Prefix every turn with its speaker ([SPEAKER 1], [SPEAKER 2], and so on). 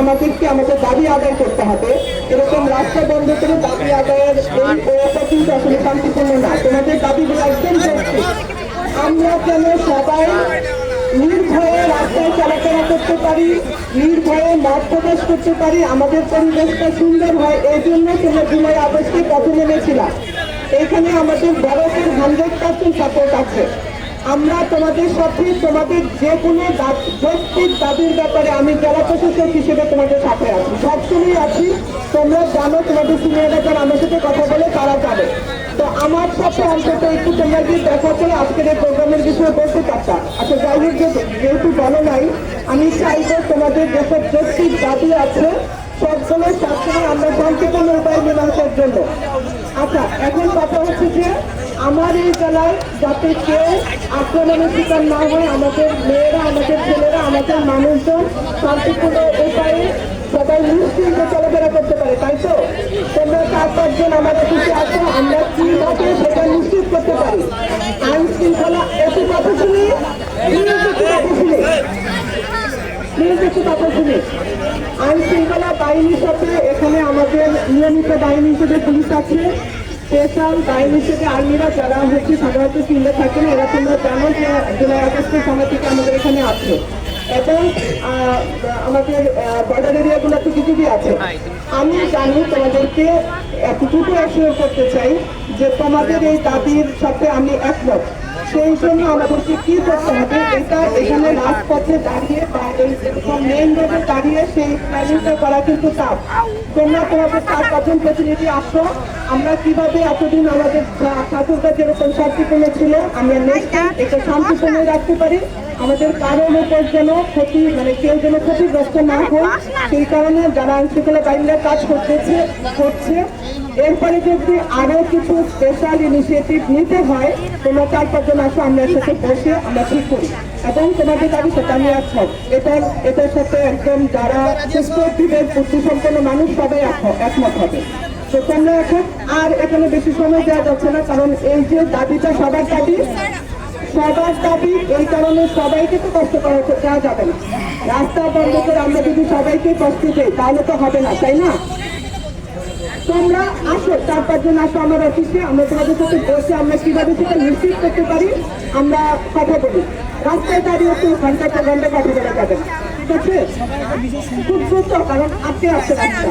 [SPEAKER 1] আমাদেরকে, আমাদের দাবি আদায় করতে হবে। এরকম রাস্তা বন্ধ করে দাবি আদায়ের এই কিন্তু আসলে শান্তিপূর্ণ না। তোমাদের দাবিগুলো আমরা যেন সবাই নির্ভয়ে রাস্তায় চলাফেরা করতে পারি, নির্ভয়ে মত প্রকাশ করতে পারি, আমাদের পরিবেশটা সুন্দর হয়, এই জন্য তোমরা জুলাই আগস্টে পথে নেমেছিলাম। এখানে আমাদের বড়দের হান্ড্রেড পার্সেন্ট সাপোর্ট আছে। আমরা তোমাদের সাথে তোমাদের যে কোনো যৌক্তিক দাবির ব্যাপারে আমি জেলা প্রশাসক হিসেবে তোমাদের সাথে আছি। সবসময় আছি। তোমরা জানো তোমাদের সিনিয়ররা যারা আমার সাথে কথা বলে তারা যাবে তো আমার সাথে অন্তত একটু তোমরা যদি দেখা করে আজকের এই প্রোগ্রামের বিষয়ে বলতে পারতাম আচ্ছা যাই হোক, যেহেতু বলো নাই, আমি চাইব তোমাদের যেসব যৌক্তিক দাবি আছে, সবগুলো আমরা শান্তিপূর্ণ উপায় মীমাংসার জন্য। আচ্ছা এখন কথা হচ্ছে যে আমার এই জেলায় যাতে কেউ আক্রমণের শিকার না হয়, আমাদের মেয়েরা, আমাদের ছেলেরা, আমাদের মানুষজন শান্তিপূর্ণ উপায়ে সবাই নিশ্চিন্তে চলাফেরা করতে পারে, তাই তো? তোমরা চার পাঁচজন আমার অফিসে আছো আমরা কীভাবে সেটা নিশ্চিত করতে পারি? আইন শৃঙ্খলা একটু কথা শুনি কথা শুনি কথা শুনি। আইন শৃঙ্খলা বাহিনীর সাথে এখানে আমাদের নিয়মিত বাহিনী হিসেবে পুলিশ আছে। স্পেশাল বাহিনী হিসেবে আর্মিরা যারা হচ্ছে সাধারণত ফিল্ডে থাকেন এরা তোমরা জানো যে জুলাই আগস্টের সময় থেকে আমাদের এখানে আছে। এবং আমাদের বর্ডার এরিয়াগুলোতে কিছু আছে? আমি জানি তোমাদেরকে এতটুকু অ্যাসিওর করতে চাই যে তোমাদের এই দাবির সাথে আমি একমত। সেই জন্য আমাদেরকে কি করতে হবে? এটা এখানে রাজপথে দাঁড়িয়ে বা এই মেইন রোডে দাঁড়িয়ে সেই প্ল্যানিংটা করা কিন্তু চাপ তোমরা তোমাদের তার প্রথম প্রতিনিধি আসো। আমরা কীভাবে এতদিন আমাদের ঠাকুরটা যেরকম শান্তিপূর্ণ ছিল আমরা নেক্সট এটা শান্তিপূর্ণ রাখতে পারি। আমাদের কারোর উপর যেন ক্ষতি মানে কেউ যেন ক্ষতিগ্রস্ত না হয়, সেই কারণে যারা আইনশৃঙ্খলা বাহিনীরা কাজ করতেছে, করছে। এরপরে যদি আরও কিছু স্পেশাল ইনিশিয়েটিভ নিতে হয়, তোমরা চার পাঁচজন আসো, আমরা সাথে বসে আমরা ঠিক করি। এবং তোমাদের দাবি সেটা নিয়ে একমত। এটার এটার সাথে একদম যারা সুস্থ বিবেক বুদ্ধি সম্পন্ন মানুষ সবাই এক- একমত হবে। তো তোমরা এখন আর এখানে বেশি সময় দেওয়া যাচ্ছে না, কারণ এই যে দাবিটা সবার দাবি সবার দাবি এই কারণে সবাইকে তো কষ্ট করা দেওয়া যাবে না। রাস্তা বন্ধ করে আমরা যদি সবাইকে কষ্ট দিই, তাহলে তো হবে না, তাই না? তোমরা আসো, চার পাঁচজন আসো আমার অফিসে, আমরা তোমাদের সাথে বসে আমরা কীভাবে সেটা নিশ্চিত করতে পারি, আমরা কথা বলি। রাস্তায় দাঁড়িয়ে তো ঘণ্টা পর ঘণ্টা কথা বলা যাবে ঠিক আছে? খুব দ্রুত কারণ আজকে আসতে রাস্তা